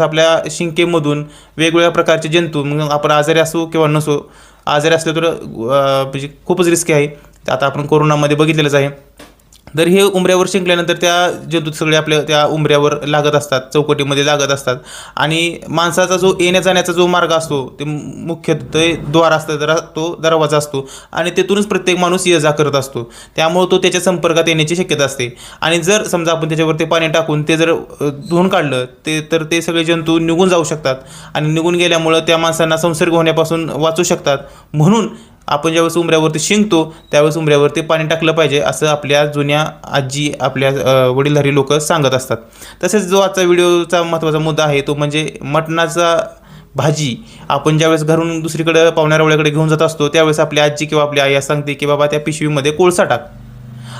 आपल्या शिंकेमधून वेगवेगळ्या प्रकारचे जंतू मग आपण आजारी असू किंवा नसो आजारी असलो तर म्हणजे खूपच रिस्की आहे. आता आपण कोरोनामध्ये बघितलेलंच आहे. तर हे उंबऱ्यावर शिंकल्यानंतर त्या जंतू सगळे आपल्या त्या उंबऱ्यावर लागत असतात चौकटीमध्ये लागत असतात. आणि माणसाचा जो येण्या जाण्याचा जो मार्ग असतो ते मुख्य ते द्वार असतं तर तो दरवाजा असतो आणि तेथूनच प्रत्येक माणूस ये जा करत असतो. त्यामुळे तो त्याच्या संपर्कात येण्याची शक्यता असते. आणि जर समजा आपण त्याच्यावरती पाणी टाकून ते जर धुवून काढलं ते तर ते सगळे जंतू निघून जाऊ शकतात. आणि निघून गेल्यामुळं त्या माणसांना संसर्ग होण्यापासून वाचू शकतात. म्हणून आपण ज्यावेळेस उंबऱ्यावरती शिंकतो त्यावेळेस उंबऱ्यावरती पाणी टाकलं पाहिजे असं आपल्या जुन्या आजी आपल्या वडीलधारी लोक सांगत असतात. तसेच जो आजचा व्हिडिओचा महत्त्वाचा मुद्दा आहे तो म्हणजे मटणाचा भाजी. आपण ज्यावेळेस घरून दुसरीकडे पाहुण्यारावळ्याकडे घेऊन जात असतो त्यावेळेस आपली आजी किंवा आपली आई सांगते की बाबा त्या पिशवीमध्ये कोळसा टाक.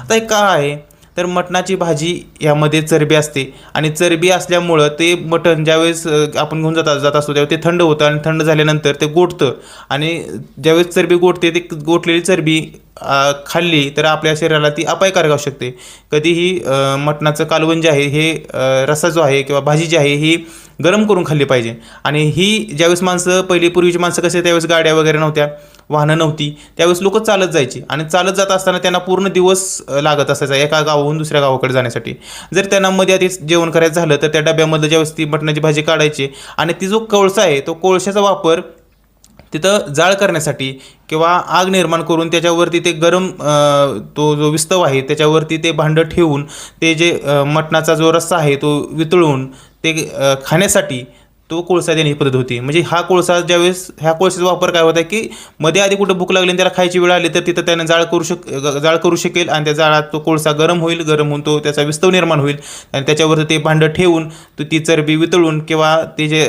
आता हे का आहे तर मटणाची भाजी यामध्ये चरबी असते. आणि चरबी असल्यामुळं ते मटण ज्यावेळेस आपण घेऊन जात जात असतो त्यावेळेस ते थंड होतं आणि थंड झाल्यानंतर ते गोठतं. आणि ज्यावेळेस चरबी गोठते ते गोठलेली चरबी खाल्ली तर आपल्या शरीराला ती अपायकारक असू शकते. कधीही मटणाचं कालवण जे आहे हे रसा रस्सा जो आहे किंवा भाजी जी आहे ही गरम करून खाल्ली पाहिजे. आणि ही ज्यावेळेस माणसं पहिली पूर्वीची माणसं कसे त्यावेळेस गाड्या वगैरे नव्हत्या वाहनं नव्हती त्यावेळेस लोक चालत जायची. आणि चालत जात असताना त्यांना पूर्ण दिवस लागत असायचा एका गावाहून दुसऱ्या गावाकडे जाण्यासाठी. जर त्यांना मध्ये आधीच जेवण करायचं झालं तर त्या डब्यामधलं ज्यावेळेस ती मटणाची भाजी काढायची आणि ती जो कोळसा आहे तो कोळशाचा वापर तिथं जाळ करण्यासाठी किंवा आग निर्माण करून त्याच्यावरती ते गरम तो जो विस्तव आहे त्याच्यावरती ते भांडं ठेवून ते जे मटणाचा जो रस्सा आहे तो वितळून ते खाण्यासाठी तो कोळसा देण्याची पद्धत होती. म्हणजे हा कोळसा ज्यावेळेस ह्या कोळशाचा वापर काय होता की मध्ये आधी कुठं भूक लागली आणि त्याला खायची वेळ आली तर तिथं त्यानं जाळ करू शक जाळ करू शकेल आणि त्या जाळात तो कोळसा गरम होईल गरम होऊन तो त्याचा विस्तव निर्माण होईल. आणि त्याच्यावर ते भांडं ठेवून तो ती चरबी वितळून किंवा ते जे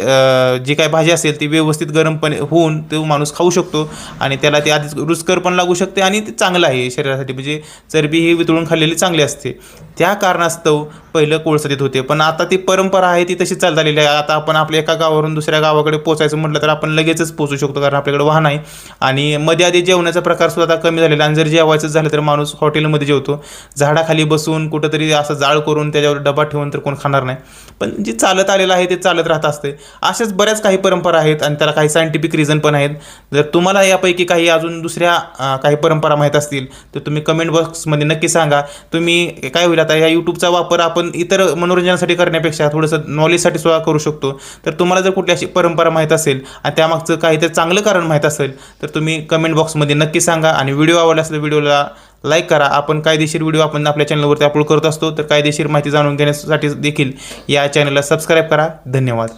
जी काय भाजी असेल ती व्यवस्थित गरमपणे होऊन तो माणूस खाऊ शकतो आणि त्याला ते आधीच रुचकर पण लागू शकते आणि ते चांगलं आहे शरीरासाठी. म्हणजे चरबी ही वितळून खाल्लेली चांगली असते. त्या कारणास्तव पहिलं कोळसा देत होते. पण आता ती परंपरा आहे ती तशी चालत आलेली आहे. आता आपण आपल्या एका गावावरून दुसऱ्या गावाकडे पोचायचं म्हटलं तर आपण लगेचच पोचू शकतो कारण आपल्याकडे वाहन आहे. आणि मध्ये आधी जेवणाचा प्रकार सुद्धा आता कमी झालेला आणि जर जेवायचं झालं तर माणूस हॉटेलमध्ये जेवतो. झाडाखाली बसून कुठंतरी असं जाळ करून त्याच्यावर डबा ठेवून तर कोण खाणार नाही. पण जे चालत आलेलं आहे ते चालत राहत असते. अशाच बऱ्याच काही परंपरा आहेत आणि त्याला काही सायंटिफिक रिझन पण आहेत. जर तुम्हाला यापैकी काही अजून दुसऱ्या काही परंपरा माहीत असतील तर तुम्ही कमेंट बॉक्समध्ये नक्की सांगा. तुम्ही काय होईल आता या यूट्यूबचा वापर आपण इतर मनोरंजनासाठी करण्यापेक्षा थोडंसं नॉलेजसाठी सुद्धा करू शकतो. तर तुम्हाला जर कुठली अशी परंपरा माहीत असेल आणि त्यामागचं काहीतरी चांगलं कारण माहीत असेल तर तुम्ही कमेंट बॉक्समध्ये नक्की सांगा आणि व्हिडिओ आवडला असेल व्हिडिओला लाईक करा. आपण कायदेशीर व्हिडिओ आपण आपल्या चॅनलवरती अपलोड करत असतो तर कायदेशीर माहिती जाणून घेण्यासाठी देखील या चॅनलला सबस्क्राईब करा. धन्यवाद.